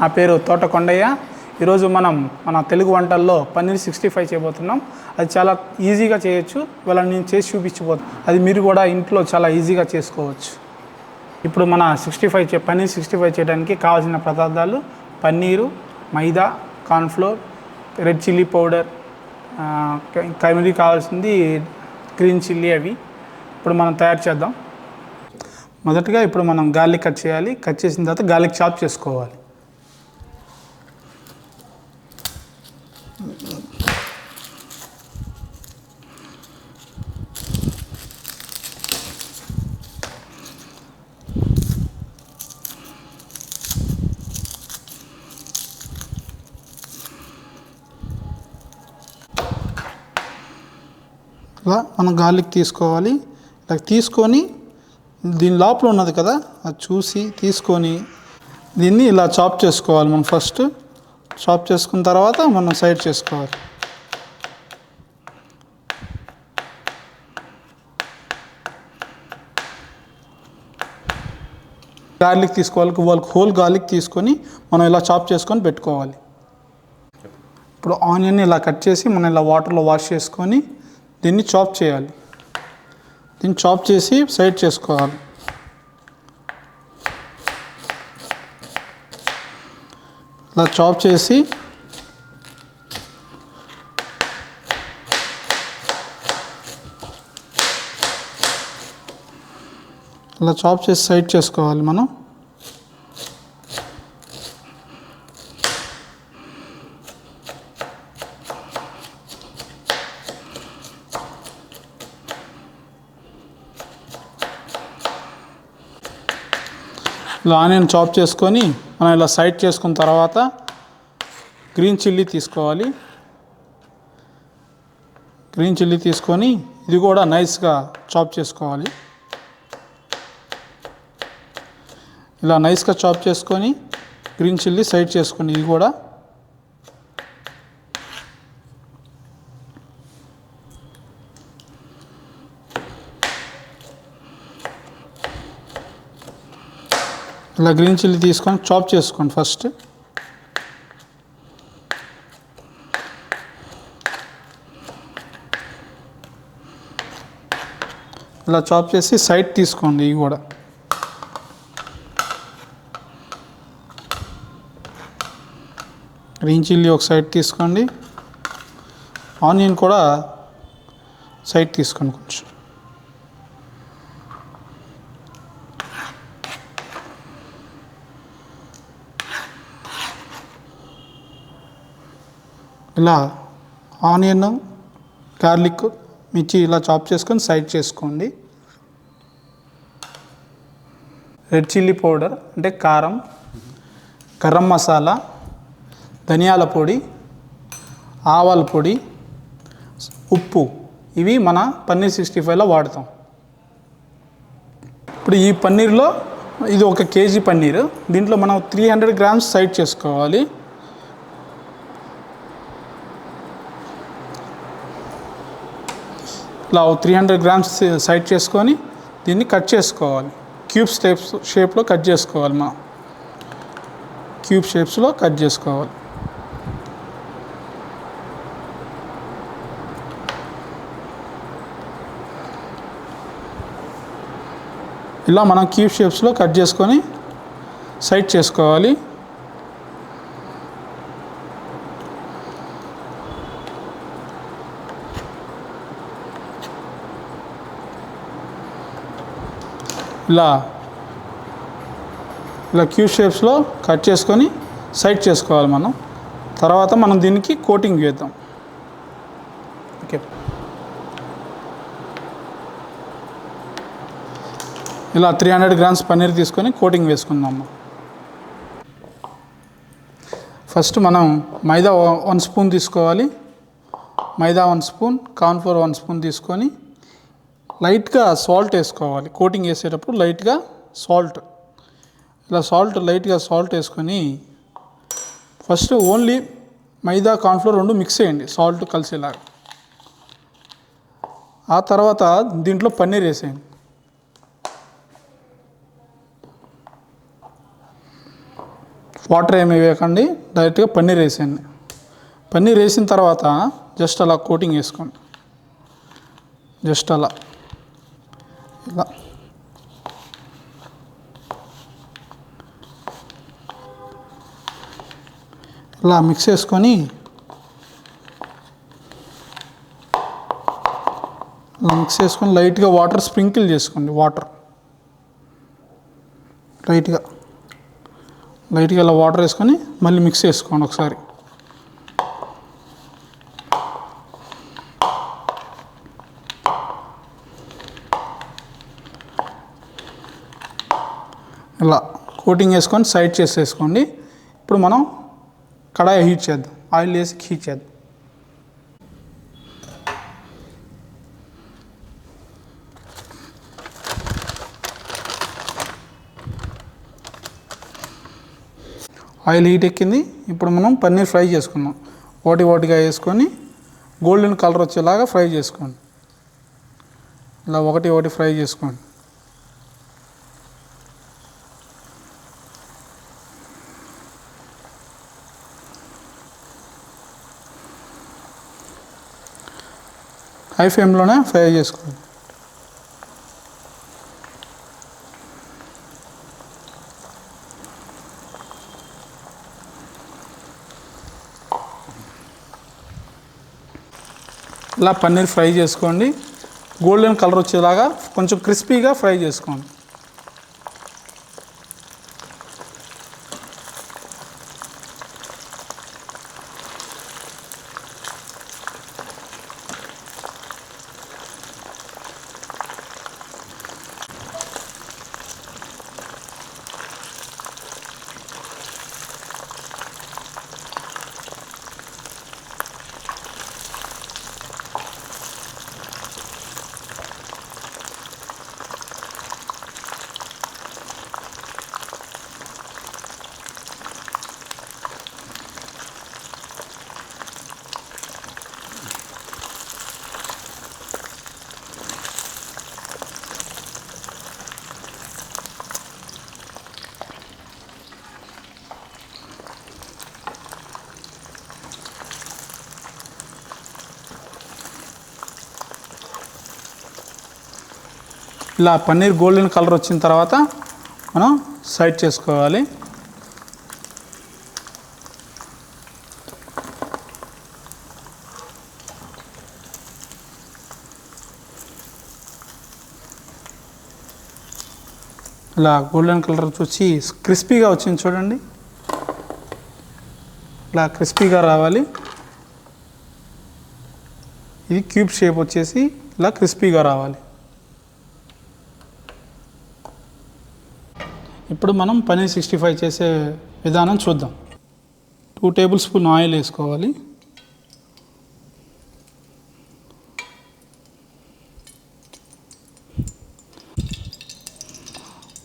నా పేరు తోటకొండయ్య ఈరోజు మనం మన తెలుగు వంటల్లో పన్నీర్ సిక్స్టీ ఫైవ్ చేయబోతున్నాం. అది చాలా ఈజీగా చేయొచ్చు. ఇవాళ నేను చేసి చూపించబోతున్నాను అది మీరు కూడా ఇంట్లో చాలా ఈజీగా చేసుకోవచ్చు. ఇప్పుడు మన సిక్స్టీ ఫైవ్ చే పన్నీర్ సిక్స్టీ ఫైవ్ చేయడానికి కావాల్సిన పదార్థాలు paneer maida cornflour red chilli powder కమిరీ కావాల్సింది గ్రీన్ చిల్లీ అవి. ఇప్పుడు మనం తయారు చేద్దాం. మొదటగా ఇప్పుడు మనం గార్లిక్ కట్ చేయాలి. కట్ చేసిన తర్వాత గార్లిక్ చాప్ చేసుకోవాలి. ఇలా మనం గార్లిక్ తీసుకోవాలి. ఇలా తీసుకొని దీని లోపల ఉన్నది కదా అది చూసి తీసుకొని దీన్ని ఇలా చాప్ చేసుకోవాలి మనం ఫస్ట్. చాప్ చేసుకున్న తర్వాత మనం సైడ్ చేసుకోవాలి. గార్లిక్ తీసుకోవాలి వాళ్ళకి హోల్ గార్లిక్ తీసుకొని మనం ఇలా చాప్ చేసుకొని పెట్టుకోవాలి. ఇప్పుడు ఆనియన్ ఇలా కట్ చేసి మనం ఇలా వాటర్లో వాష్ చేసుకొని దీన్ని చాప్ చేయాలి. దీన్ని చాప్ చేసి సైడ్ చేసుకోవాలి. ఇలా చాప్ చేసి ఇలా చాప్ చేసి సైడ్ చేసుకోవాలి మనం. ఇలా ఆనియన్ చాప్ చేసుకొని మనం ఇలా సైడ్ చేసుకున్న తర్వాత గ్రీన్ చిల్లీ తీసుకోవాలి. గ్రీన్ చిల్లీ తీసుకొని ఇది కూడా నైస్గా చాప్ చేసుకోవాలి. ఇలా నైస్గా చాప్ చేసుకొని గ్రీన్ చిల్లీ సైడ్ చేసుకొని ఇది కూడా ఇలా గ్రీన్ చిల్లీ తీసుకొని చాప్ చేసుకోండి ఫస్ట్. ఇలా చాప్ చేసి సైడ్ తీసుకోండి ఇవి కూడా. గ్రీన్ చిల్లీ ఒక సైడ్ తీసుకోండి. ఆనియన్ కూడా సైడ్ తీసుకోండి కొంచెం. ఇలా ఆనియన్ గార్లిక్ మిర్చి ఇలా చాప్ చేసుకొని సైడ్ చేసుకోండి. రెడ్ చిల్లీ పౌడర్ అంటే కారం గరం మసాలా ధనియాల పొడి ఆవాల పొడి ఉప్పు ఇవి మన పన్నీర్ సిక్స్టీ ఫైవ్లో వాడతాం. ఇప్పుడు ఈ పన్నీర్లో ఇది ఒక కేజీ పన్నీర్. దీంట్లో మనం త్రీ హండ్రెడ్ గ్రామ్స్ సైడ్ చేసుకోవాలి. ఇలా త్రీ హండ్రెడ్ గ్రామ్స్ సైడ్ చేసుకొని దీన్ని కట్ చేసుకోవాలి. క్యూబ్ స్టెప్స్ షేప్లో కట్ చేసుకోవాలి మనం క్యూబ్ షేప్స్లో కట్ చేసుకోవాలి. ఇలా మనం క్యూబ్ షేప్స్లో కట్ చేసుకొని సైడ్ చేసుకోవాలి. ఇలా ఇలా క్యూ షేప్స్లో కట్ చేసుకొని సైడ్ చేసుకోవాలి మనం. తర్వాత మనం దీనికి కోటింగ్ వేద్దాం ఓకే ఇలా త్రీ హండ్రెడ్ గ్రామ్స్ పన్నీర్ తీసుకొని కోటింగ్ వేసుకుందాం ఫస్ట్ మనం మైదా వన్ స్పూన్ తీసుకోవాలి. Maida one spoon cornflour one spoon తీసుకొని లైట్గా సాల్ట్ వేసుకోవాలి. కోటింగ్ వేసేటప్పుడు లైట్గా సాల్ట్. ఇలా సాల్ట్ లైట్గా సాల్ట్ వేసుకొని ఫస్ట్ ఓన్లీ మైదా కార్న్ఫ్లోర్ రెండు మిక్స్ చేయండి సాల్ట్ కలిసేలాగా. ఆ తర్వాత దీంట్లో పన్నీర్ వేసేయండి. వాటర్ ఏమి వేయకండి డైరెక్ట్గా పన్నీర్ వేసేయండి. పన్నీర్ వేసిన తర్వాత జస్ట్ అలా కోటింగ్ వేసుకోండి. జస్ట్ అలా. ఇలా ఇలా మిక్స్ చేసుకొని ఇలా మిక్స్ చేసుకొని లైట్గా వాటర్ స్ప్రింకిల్ చేసుకోండి వాటర్ లైట్గా లైట్గా ఇలా వాటర్ వేసుకొని మళ్ళీ మిక్స్ చేసుకోండి ఒకసారి. ఇలా కోటింగ్ వేసుకొని సైడ్ చేసేసుకోండి ఇప్పుడు మనం కడాయి హీట్ చేద్దాం. ఆయిల్ వేసి హీట్ చేద్దాం. ఆయిల్ హీట్ ఎక్కింది. ఇప్పుడు మనం పన్నీర్ ఫ్రై చేసుకున్నాం ఒకటి ఒకటిగా వేసుకొని గోల్డెన్ కలర్ వచ్చేలాగా ఫ్రై చేసుకోండి. ఇలా ఒకటి ఒకటి ఫ్రై చేసుకోండి. హై ఫ్లేమ్లోనే ఫ్రై చేసుకోండి ఇలా పన్నీర్ ఫ్రై చేసుకోండి. గోల్డెన్ కలర్ వచ్చేలాగా కొంచెం క్రిస్పీగా ఫ్రై చేసుకోండి. ఇలా పన్నీర్ గోల్డెన్ కలర్ వచ్చిన తర్వాత మనం సైడ్ చేసుకోవాలి. ఇలా గోల్డెన్ కలర్ వచ్చి క్రిస్పీగా వచ్చింది చూడండి. ఇలా క్రిస్పీగా రావాలి. ఇది క్యూబ్ షేప్ వచ్చేసి ఇలా క్రిస్పీగా రావాలి. ఇప్పుడు మనం పన్నీర్ సిక్స్టీ ఫైవ్ చేసే విధానం చూద్దాం. టూ టేబుల్ స్పూన్ ఆయిల్ వేసుకోవాలి.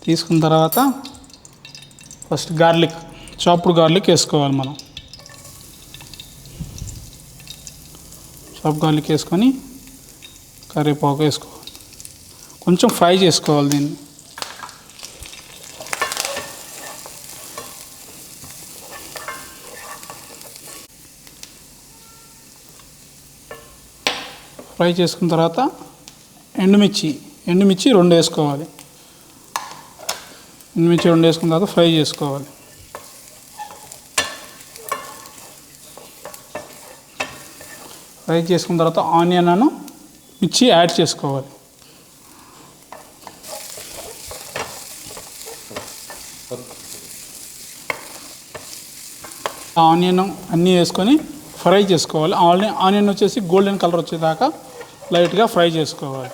తీసుకున్న తర్వాత ఫస్ట్ గార్లిక్ చాప్డ్ గార్లిక్ వేసుకోవాలి మనం. చాప్ గార్లిక్ వేసుకొని కరివేపాకు వేసుకోవాలి. కొంచెం ఫ్రై చేసుకోవాలి దీన్ని. ఫ్రై చేసుకున్న తర్వాత ఎండుమిర్చి ఎండుమిర్చి రెండు వేసుకోవాలి. ఎండుమిర్చి రెండు వేసుకున్న తర్వాత ఫ్రై చేసుకోవాలి. ఫ్రై చేసుకున్న తర్వాత ఆనియన్ అను మిర్చి యాడ్ చేసుకోవాలి. ఆనియన్ అన్నీ వేసుకొని ఫ్రై చేసుకోవాలి. ఆనియన్ ఆనియన్ వచ్చేసి గోల్డెన్ కలర్ వచ్చేదాకా లైట్గా ఫ్రై చేసుకోవాలి.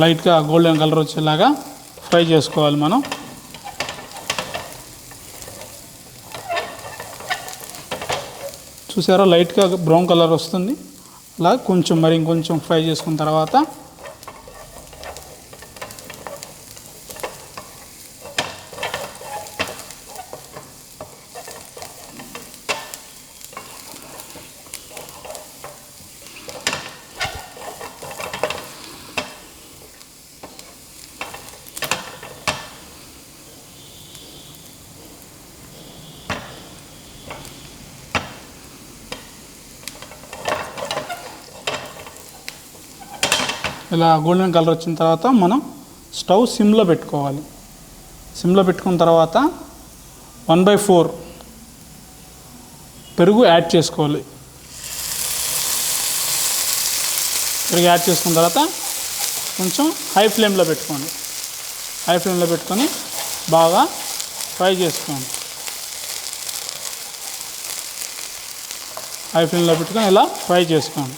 లైట్గా గోల్డెన్ కలర్ వచ్చేలాగా ఫ్రై చేసుకోవాలి మనం. చూసారా? లైట్గా బ్రౌన్ కలర్ వస్తుంది. అలా కొంచెం మరి ఇంకొంచెం ఫ్రై చేసుకున్న తర్వాత ఇలా గోల్డెన్ కలర్ వచ్చిన తర్వాత మనం స్టవ్ సిమ్లో పెట్టుకోవాలి. సిమ్లో పెట్టుకున్న తర్వాత వన్ బై ఫోర్ పెరుగు యాడ్ చేసుకోవాలి. పెరుగు యాడ్ చేసుకున్న తర్వాత కొంచెం హై ఫ్లేమ్లో పెట్టుకోండి. హై ఫ్లేమ్లో పెట్టుకొని బాగా ఫ్రై చేసుకోండి. హై ఫ్లేమ్లో పెట్టుకొని ఇలా ఫ్రై చేసుకోండి.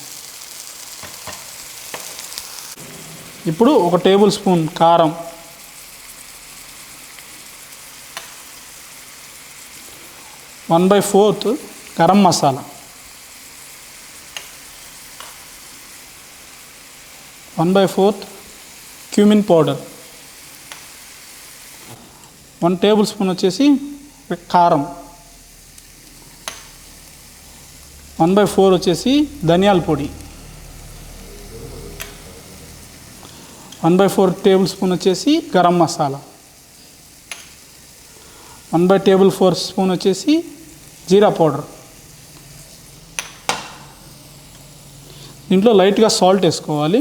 ఇప్పుడు ఒక టేబుల్ స్పూన్ కారం. One by fourth garam masala. One by fourth cumin powder. One tablespoon వచ్చేసి కారం. వన్ బై ఫోర్ వచ్చేసి ధనియాల పొడి. One by four tablespoon వచ్చేసి garam masala. One by table four spoon వచ్చేసి జీరా పౌడర్. దీంట్లో లైట్గా సాల్ట్ వేసుకోవాలి.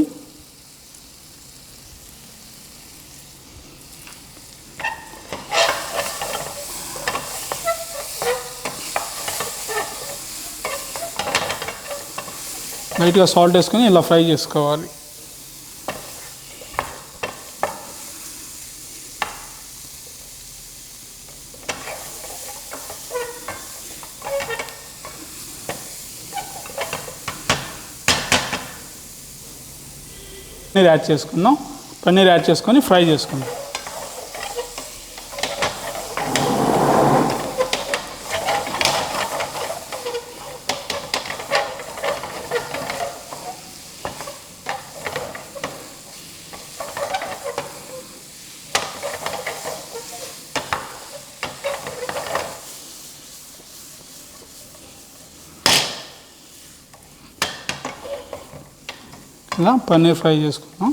లైట్గా సాల్ట్ వేసుకొని ఇలా ఫ్రై చేసుకోవాలి. పన్నీర్ యాడ్ చేసుకుందాం. పన్నీర్ యాడ్ చేసుకొని ఫ్రై చేసుకుందాం. ఇలా పన్నీర్ ఫ్రై చేసుకున్నాం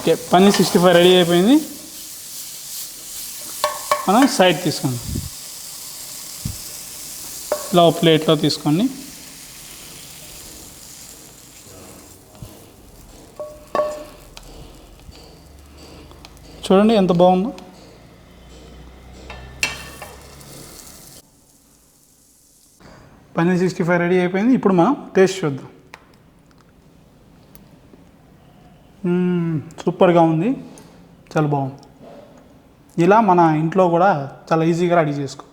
okay paneer sixty five ready అయిపోయింది. మనం సైడ్ తీసుకుందాం. ఇలా ప్లేట్లో తీసుకోండి చూడండి ఎంత బాగుందో. పన్నీర్ సిక్స్టీ ఫైవ్ రెడీ అయిపోయింది. ఇప్పుడు మనం టేస్ట్ చూద్దాం. సూపర్గా ఉంది. చాలా బాగుంది. ఇలా మన ఇంట్లో కూడా చాలా ఈజీగా రెడీ చేసుకో